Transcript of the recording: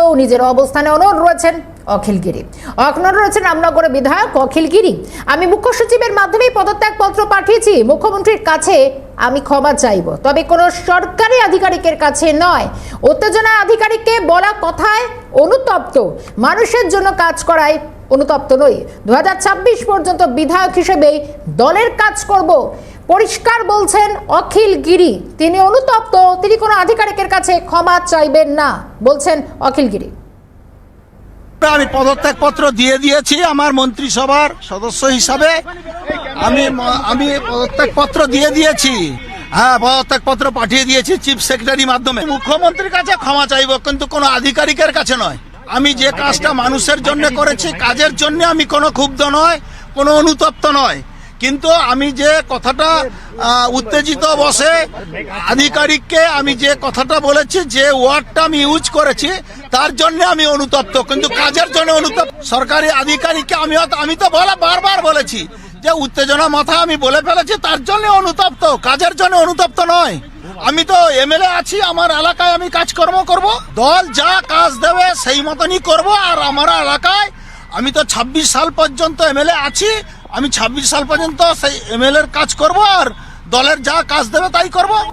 তারপরেও নিজের অবস্থানে অনড় রয়েছেন অখিল গিরি অখনড় রয়েছেন রামনগরে বিধায়ক অখিল গিরি আমি মুখ্য সচিবের মাধ্যমে পদত্যাগ পত্র পাঠিয়েছি। মুখ্যমন্ত্রীর কাছে আমি ক্ষমা চাইব। তবে কোনো সরকারি আধিকারিকের কাছে নয়। উত্তেজনা আধিকারিককে বলা কথায় অনুতপ্ত। মানুষের জন্য কাজ করায় অনুতপ্ত নই। দু হাজার ছাব্বিশ পর্যন্ত বিধায়ক হিসেবেই দলের কাজ করব। পরিষ্কার বলছেন অখিল গিরি। তিনি অনুতপ্ত, তিনি কোনো আধিকারিকের কাছে ক্ষমা চাইবেন না, বলছেন অখিল গিরি। আমি পদত্যাগ পত্র দিয়ে দিয়েছি আমার মন্ত্রিসভার সদস্য হিসাবে। আমি আমি পদত্যাগ পত্র দিয়ে দিয়েছি। হ্যাঁ পদত্যাগ পত্র পাঠিয়ে দিয়েছি চিফ সেক্রেটারি মাধ্যমে। মুখ্যমন্ত্রীর কাছে ক্ষমা চাইব, কিন্তু কোনো আধিকারিকের কাছে নয়। আমি যে কাজটা মানুষের জন্য করেছি, কাজের জন্য আমি কোনো ক্ষুব্ধ নয়, কোনো অনুতপ্ত নয়। কিন্তু আমি যে কথাটা উত্তেজিত বসে আধিকারিককে আমি যে কথাটা বলেছি, যে ওয়ার্ডটা আমি ইউজ করেছি, তার জন্য আমি অনুতপ্ত, কিন্তু কাজের জন্য অনুতপ্ত। সরকারি আধিকারিককে আমি আমি তো বলা বারবার বলেছি যে উত্তেজনা মাথা আমি বলে ফেলেছি, তার জন্য অনুতপ্ত, কাজের জন্য অনুতপ্ত নয়। আমি তো এমএলএ আছি, আমার এলাকায় আমি কাজকর্ম করব, দল যা কাজ দেবে সেই মতনই করব, আর আমার এলাকায় আমি তো ২৬ সাল পর্যন্ত এমএলএ আছি আমি ২৬ সাল পর্যন্ত সেই এমএলএর কাজ করব আর দলের যা কাজ দেবে তাই করব।